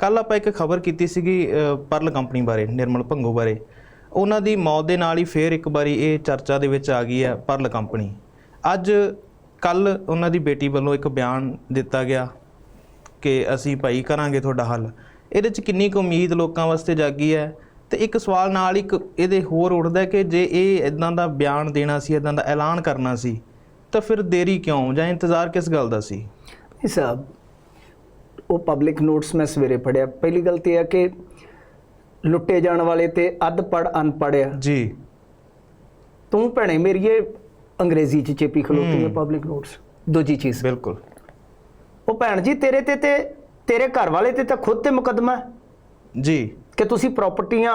ਕੱਲ ਆਪਾਂ ਇੱਕ ਖਬਰ ਕੀਤੀ ਸੀਗੀ ਪਰਲ ਕੰਪਨੀ ਬਾਰੇ, ਨਿਰਮਲ ਭੰਗੂ ਬਾਰੇ। ਉਹਨਾਂ ਦੀ ਮੌਤ ਦੇ ਨਾਲ ਹੀ ਫੇਰ ਇੱਕ ਵਾਰੀ ਇਹ ਚਰਚਾ ਦੇ ਵਿੱਚ ਆ ਗਈ ਹੈ ਪਰਲ ਕੰਪਨੀ। ਅੱਜ ਕੱਲ ਉਹਨਾਂ ਦੀ ਬੇਟੀ ਵੱਲੋਂ ਇੱਕ ਬਿਆਨ ਦਿੱਤਾ ਗਿਆ ਕਿ ਅਸੀਂ ਭਾਈ ਕਰਾਂਗੇ ਤੁਹਾਡਾ ਹੱਲ। ਇਹਦੇ 'ਚ ਕਿੰਨੀ ਕੁ ਉਮੀਦ ਲੋਕਾਂ ਵਾਸਤੇ ਜਾਗੀ ਹੈ? ਤੇ ਇੱਕ ਸਵਾਲ ਨਾਲ ਇੱਕ ਇਹਦੇ ਹੋਰ ਉੱਠਦਾ ਕਿ ਜੇ ਇਹ ਇਦਾਂ ਦਾ ਬਿਆਨ ਦੇਣਾ ਸੀ ਇਦਾਂ ਦਾ ਐਲਾਨ ਕਰਨਾ ਸੀ, ਤਾਂ ਫਿਰ ਦੇਰੀ ਕਿਉਂ ਜਾਂ ਇੰਤਜ਼ਾਰ ਕਿਸ ਗੱਲ ਦਾ ਸੀ? ਸਾਹਿਬ ਉਹ ਪਬਲਿਕ ਨੋਟਸ ਮੈਂ ਸਵੇਰੇ ਪੜਿਆ ਪਹਿਲੀ ਗੱਲ ਤੇ ਇਹ ਹੈ ਕਿ ਲੁੱਟੇ ਜਾਣ ਵਾਲੇ ਤੇ ਅੱਧ ਪੜ ਅਨਪੜਿਆ ਜੀ। ਤੂੰ ਭੈਣੇ ਮੇਰੀਏ ਅੰਗਰੇਜ਼ੀ ਚ ਚੇਪੀ ਖਲੋਤੀ ਹੈ ਪਬਲਿਕ ਨੋਟਸ ਦੂਜੀ ਚੀਜ਼। ਬਿਲਕੁਲ। ਉਹ ਭੈਣ ਜੀ ਤੇਰੇ ਤੇ ਤੇ ਤੇਰੇ ਘਰ ਵਾਲੇ ਤੇ ਤਾਂ ਖੁਦ ਤੇ ਮੁਕੱਦਮਾ ਜੀ। ਕਿ ਤੁਸੀਂ ਪ੍ਰਾਪਰਟੀਆਂ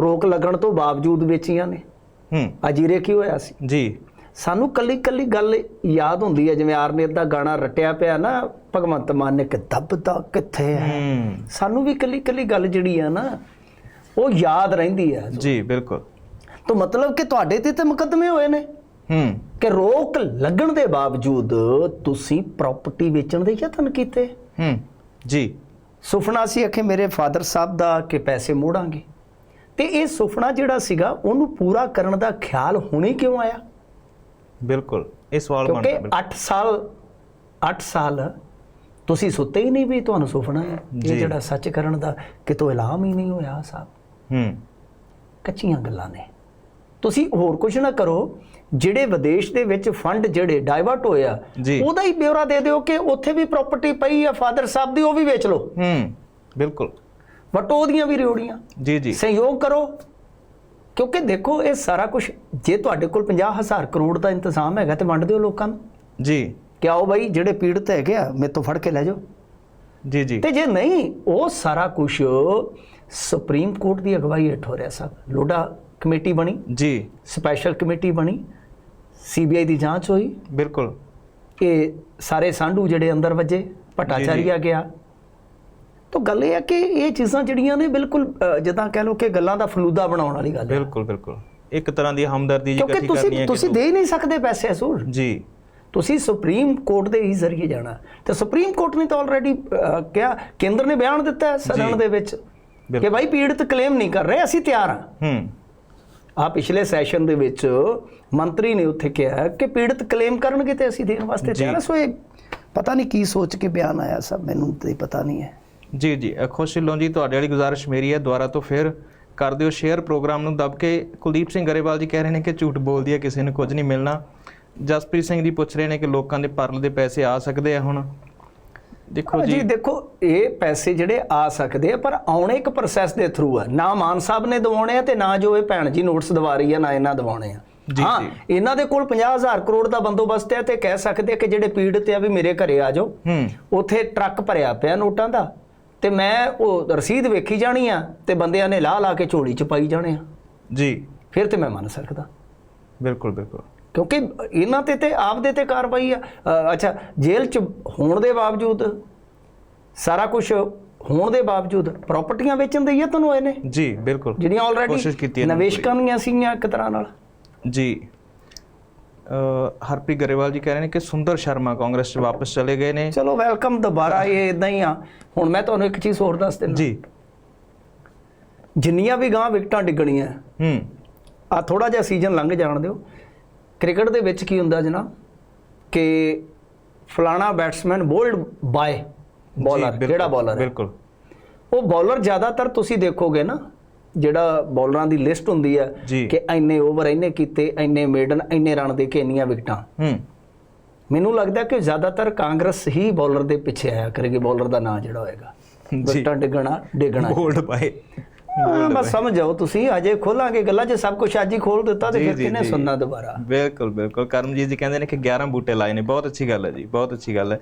ਰੋਕ ਲੱਗਣ ਤੋਂ ਬਾਵਜੂਦ ਵੇਚੀਆਂ ਨੇ। ਹੂੰ। ਅਜੀਰੇ ਕੀ ਹੋਇਆ ਸੀ? ਜੀ। ਸਾਨੂੰ ਕੱਲੀ ਕੱਲੀ ਗੱਲ ਯਾਦ ਹੁੰਦੀ ਹੈ ਜਿਵੇਂ ਆਰਨੇਤ ਦਾ ਗਾਣਾ ਰਟਿਆ ਪਿਆ ਨਾ ਭਗਵੰਤ ਮਾਨ ਨੇ ਕਿ ਦੱਬਦਾ ਕਿੱਥੇ ਹੈ? ਸਾਨੂੰ ਵੀ ਕੱਲੀ ਕੱਲੀ ਗੱਲ ਜਿਹੜੀ ਆ ਨਾ ਉਹ ਯਾਦ ਰਹਿੰਦੀ ਹੈ ਜੀ ਬਿਲਕੁਲ। ਤਾਂ ਮਤਲਬ ਕਿ ਤੁਹਾਡੇ ਤੇ ਤੇ ਮੁਕੱਦਮੇ ਹੋਏ ਨੇ। ਹੂੰ। ਕਿ ਰੋਕ ਲੱਗਣ ਦੇ ਬਾਵਜੂਦ ਤੁਸੀਂ ਪ੍ਰਾਪਰਟੀ ਵੇਚਣ ਦੇ ਯਤਨ ਕੀਤੇ। ਹੂੰ ਜੀ। ਸੁਪਨਾ ਸੀ ਕਿ ਮੇਰੇ ਫਾਦਰ ਸਾਹਿਬ ਦਾ ਕਿ ਪੈਸੇ ਮੋੜਾਂਗੇ? ਤੇ ਇਹ ਸੁਪਨਾ ਜਿਹੜਾ ਸੀਗਾ ਉਹਨੂੰ ਪੂਰਾ ਕਰਨ ਦਾ ਖਿਆਲ ਹੁਣੇ ਕਿਉਂ ਆਇਆ? ਬਿਲਕੁਲ ਇਹ ਸਵਾਲ ਕਿਉਂਕਿ ਬਣਦਾ ਬਿਲਕੁਲ। 8 ਸਾਲ 8 ਸਾਲ ਤੁਸੀਂ ਸੁੱਤੇ ਹੀ ਨਹੀਂ ਵੀ ਤੁਹਾਨੂੰ ਸੁਪਨਾ ਹੈ। ਇਹ ਜਿਹੜਾ ਸੱਚ ਕਰਨ ਦਾ ਕਿਤੋਂ ਐਲਾਨ ਹੀ ਨਹੀਂ ਹੋਇਆ ਸਾਹਿਬ। ਹੂੰ। ਕੱਚੀਆਂ ਗੱਲਾਂ ਨੇ। ਤੁਸੀਂ ਹੋਰ ਕੁਝ ਨਾ ਕਰੋ ਜਿਹੜੇ ਵਿਦੇਸ਼ ਦੇ ਵਿੱਚ ਫੰਡ ਜਿਹੜੇ ਡਾਇਵਰਟ ਹੋਇਆ। ਉਹਦਾ ਹੀ ਬਿਊਰਾ ਦੇ ਦਿਓ ਕਿ ਉੱਥੇ ਵੀ ਪ੍ਰਾਪਰਟੀ ਪਈ ਆ ਫਾਦਰ ਸਾਹਿਬ ਦੀ ਉਹ ਵੀ ਵੇਚ ਲਓ। ਹੂੰ ਬਿਲਕੁਲ। ਵਟੋ ਉਹਦੀਆਂ ਵੀ ਰਿਓੜੀਆਂ ਜੀ ਜੀ। ਸਹਿਯੋਗ ਕਰੋ। ਕਿਉਂਕਿ ਦੇਖੋ ਇਹ ਸਾਰਾ ਕੁਝ ਜੇ ਤੁਹਾਡੇ ਕੋਲ 50000 ਕਰੋੜ ਦਾ ਇੰਤਜ਼ਾਮ ਹੈਗਾ ਤੇ ਵੰਡ ਦਿਓ ਲੋਕਾਂ ਨੂੰ। ਜੀ। ਕਿ ਆਓ ਬਾਈ ਜਿਹੜੇ ਪੀੜਤ ਹੈਗੇ ਆ ਮੇਰੇ ਤੋਂ ਫੜ ਕੇ ਲੈ ਜਾਓ। ਜੀ ਜੀ। ਤੇ ਜੇ ਨਹੀਂ ਉਹ ਸਾਰਾ ਕੁਝ ਸੁਪਰੀਮ ਕੋਰਟ ਦੀ ਅਗਵਾਈ ਹੇਠ ਹੋ ਰਿਹਾ ਸਭ। ਲੋਡਾ ਕਮੇਟੀ ਬਣੀ। ਜੀ। ਸਪੈਸ਼ਲ ਕਮੇਟੀ ਬਣੀ। ਸੀਬੀਆਈ ਦੀ ਜਾਂਚ ਹੋਈ। ਬਿਲਕੁਲ। ਇਹ ਸਾਰੇ ਸਾਂਢੂ ਜਿਹੜੇ ਅੰਦਰ ਵੱਜੇ। ਭਟਾਚਾਰੀਆ ਗਿਆ। ਤਾਂ ਗੱਲ ਇਹ ਹੈ ਕਿ ਇਹ ਚੀਜ਼ਾਂ ਜਿਹੜੀਆਂ ਨੇ ਬਿਲਕੁਲ ਜਿੱਦਾਂ ਕਹਿ ਲਓ ਕਿ ਗੱਲਾਂ ਦਾ ਫਲੂਦਾ ਬਣਾਉਣ ਵਾਲੀ ਗੱਲ ਹੈ। ਬਿਲਕੁਲ ਬਿਲਕੁਲ। ਇੱਕ ਤਰ੍ਹਾਂ ਦੀ ਹਮਦਰਦੀ ਜੀ ਕਿਉਂਕਿ ਇਕੱਠੀ ਕਰਨੀ ਤੁਸੀਂ ਹੈ ਤੁਸੀਂ ਦੇ ਹੀ ਨਹੀਂ ਸਕਦੇ ਪੈਸੇ ਅਸੂਲ ਜੀ। ਤੁਸੀਂ ਸੁਪਰੀਮ ਕੋਰਟ ਦੇ ਹੀ ਜ਼ਰੀਏ ਜਾਣਾ। ਤੇ ਸੁਪਰੀਮ ਕੋਰਟ ਨੇ ਤਾਂ ਆਲਰੇਡੀ ਕਿਹਾ ਕੇਂਦਰ ਨੇ ਬਿਆਨ ਦਿੱਤਾ ਹੈ ਸਦਨ। ਦੇ ਵਿੱਚ ਕਿ। ਭਾਈ ਪੀੜਤ ਕਲੇਮ ਨਹੀਂ ਕਰ ਰਹੇ ਅਸੀਂ ਤਿਆਰ ਹਾਂ। ਹੂੰ। ਆ ਪਿਛਲੇ ਸੈਸ਼ਨ ਦੇ ਵਿੱਚ ਮੰਤਰੀ ਨੇ ਉੱਥੇ ਕਿਹਾ ਕਿ ਪੀੜਤ ਕਲੇਮ ਕਰਨਗੇ ਤੇ ਅਸੀਂ ਦੇਣ ਵਾਸਤੇ। ਤਿਆਰ ਹਾਂ। ਸੋ ਇਹ ਪਤਾ ਨਹੀਂ ਕੀ ਸੋਚ ਕੇ ਬਿਆਨ ਆਇਆ ਸਭ ਮੈਨੂੰ ਤੇ ਪਤਾ ਨਹੀਂ ਹੈ। ਜੀ ਜੀ। ਖੁਸ਼ ਢਿੱਲੋਂ ਜੀ ਤੁਹਾਡੇ ਵਾਲੀ ਗੁਜ਼ਾਰਿਸ਼ ਮੇਰੀ ਹੈ। ਦੁਬਾਰਾ ਤੋਂ ਫਿਰ ਕਰ ਦਿਓ ਸ਼ੇਅਰ ਪ੍ਰੋਗਰਾਮ ਨੂੰ ਦਬ ਕੇ। ਕੁਲਦੀਪ ਸਿੰਘ ਗਰੇਵਾਲ ਜੀ ਕਹਿ ਰਹੇ ਨੇ ਕਿ ਝੂਠ ਬੋਲਦੀ ਹੈ ਕਿਸੇ ਨੂੰ ਕੁਝ ਨਹੀਂ ਮਿਲਣਾ। ਜਸਪ੍ਰੀਤ ਸਿੰਘ ਜੀ ਪੁੱਛ ਰਹੇ ਨੇ ਕਿ ਲੋਕਾਂ ਦੇ ਪਰਲ ਦੇ ਪੈਸੇ ਆ ਸਕਦੇ ਆ ਹੁਣ। ਦੇਖੋ ਜੀ। ਦੇਖੋ ਇਹ ਪੈਸੇ ਜਿਹੜੇ ਆ ਸਕਦੇ ਆ ਪਰ ਆਉਣੇ ਇੱਕ ਪ੍ਰੋਸੈਸ ਦੇ ਥਰੂ ਆ। ਨਾ ਮਾਨ ਸਾਹਿਬ ਨੇ ਦਿਵਾਉਣੇ ਆ ਤੇ ਨਾ ਜੋ ਇਹ ਭੈਣ ਜੀ ਨੋਟਸ ਦਵਾ ਰਹੀ ਆ ਨਾ ਇਹਨਾਂ ਦਿਵਾਉਣੇ ਆ। ਹਾਂ। ਇਹਨਾਂ ਦੇ ਕੋਲ 50000 ਕਰੋੜ ਦਾ ਬੰਦੋਬਸਤ ਹੈ ਤੇ ਕਹਿ ਸਕਦੇ ਆ ਕਿ ਜਿਹੜੇ ਪੀੜਤ ਆ ਵੀ ਮੇਰੇ ਘਰੇ ਆ ਜਾਓ। ਹੂੰ। ਉਥੇ ਟਰੱਕ ਭਰਿਆ ਪਿਆ ਨੋਟਾਂ ਦਾ। ਤੇ ਮੈਂ ਉਹ ਰਸੀਦ ਵੇਖੀ ਜਾਣੀ ਆ ਤੇ ਬੰਦਿਆਂ ਨੇ ਲਾ ਲਾ ਕੇ ਝੋਲੀ ਚ ਪਾਈ ਜਾਣੇ ਆ। ਜੀ। ਫਿਰ ਤੇ ਮੈਂ ਮੰਨ ਸਕਦਾ। ਬਿਲਕੁਲ ਬਿਲਕੁਲ। ਕਿਉਂਕਿ ਇਹਨਾਂ ਤੇ ਤੇ ਆਪਦੇ ਤੇ ਕਾਰਵਾਈ ਆ। ਅ, ਅੱਛਾ ਜੇਲ੍ਹ ਚ ਹੋਣ ਦੇ ਬਾਵਜੂਦ ਸਾਰਾ ਕੁਝ ਹੋਣ ਦੇ ਬਾਵਜੂਦ ਪ੍ਰਾਪਰਟੀਆਂ ਵੇਚਣ ਦੇ ਯਤਨ ਹੋਏ ਨੇ ਜੀ ਬਿਲਕੁਲ। ਜਿਹੜੀਆਂ ਕੋਸ਼ਿਸ਼ ਕੀਤੀ ਆਲਰੇਡੀ ਇਹਨਾਂ ਨੇ ਨਿਵੇਸ਼ਕਾਂ ਦੀਆਂ ਸੀਗੀਆਂ ਇੱਕ ਤਰ੍ਹਾਂ ਨਾਲ। ਜੀ। ਹਰਪ੍ਰੀਤ ਗਰੇਵਾਲ ਜੀ ਕਹਿ ਰਹੇ ਨੇ ਕਿ ਸੁੰਦਰ ਸ਼ਰਮਾ ਕਾਂਗਰਸ 'ਚ ਵਾਪਸ ਚਲੇ ਗਏ ਨੇ। ਚਲੋ ਵੈਲਕਮ ਦੁਬਾਰਾ ਇਹ ਇਦਾਂ ਹੀ ਆ। ਹੁਣ ਮੈਂ ਤੁਹਾਨੂੰ ਇੱਕ ਚੀਜ਼ ਹੋਰ ਦੱਸ ਦਿੰਦਾ। ਜੀ। ਜਿੰਨੀਆਂ ਵੀ ਗਾਂ ਵਿਕਟਾਂ ਡਿੱਗਣੀਆਂ ਹੂੰ। ਆ ਥੋੜਾ ਜਿਹਾ ਸੀਜ਼ਨ ਲੰਘ ਜਾਣ ਦਿਓ। ਕ੍ਰਿਕਟ ਦੇ ਵਿੱਚ ਕੀ ਹੁੰਦਾ ਜਨਾਬ? ਕਿ ਫਲਾਣਾ ਬੈਟਸਮੈਨ ਬੋਲਡ ਬਾਏ ਬੋਲਰ ਕਿਹੜਾ ਬੋਲਰ ਹੈ? ਬਿਲਕੁਲ। ਉਹ ਬੋਲਰ ਜ਼ਿਆਦਾਤਰ ਤੁਸੀਂ ਦੇਖੋਗੇ ਨਾ ਜਿਹੜਾ ਬੋਲਰਾਂ ਦੀ ਲਿਸਟ ਹੁੰਦੀ ਹੈ ਜੀ। ਕਿ ਇੰਨੇ ਓਵਰ ਇੰਨੇ ਕੀਤੇ ਇੰਨੇ ਮੇਡਨ ਇੰਨੇ ਰਨ ਦੇ ਕੇ ਇੰਨੀਆਂ ਵਿਕਟਾਂ ਹੂੰ। ਮੈਨੂੰ ਲੱਗਦਾ ਕਿ ਜ਼ਿਆਦਾਤਰ ਕਾਂਗਰਸ ਹੀ ਬੋਲਰ ਦੇ ਪਿੱਛੇ ਆਇਆ ਕਰੇਗੀ ਬੋਲਰ ਦਾ ਨਾਂ ਜਿਹੜਾ ਹੋਏਗਾ। ਵਿਕਟਾਂ ਡਿੱਗਣਾ ਡਿੱਗਣਾ। ਗੋਲਡ ਪਾਏ ਬਸ ਸਮਝ ਜਾਓ ਤੁਸੀਂ ਅਜੇ ਖੋਲਾਂਗੇ ਗੱਲਾਂ ਜੇ ਸਭ ਕੁਝ ਅੱਜ ਹੀ ਖੋਲ ਦਿੱਤਾ ਤੇ ਫਿਰ ਜੀ। ਸੁਣਨਾ ਦੁਬਾਰਾ? ਬਿਲਕੁਲ ਬਿਲਕੁਲ। ਕਰਮਜੀਤ ਜੀ ਕਹਿੰਦੇ ਨੇ ਕਿ 11 ਬੂਟੇ ਲਾਏ ਨੇ। ਬਹੁਤ ਅੱਛੀ ਗੱਲ ਹੈ ਜੀ ਬਹੁਤ ਅੱਛੀ ਗੱਲ ਹੈ।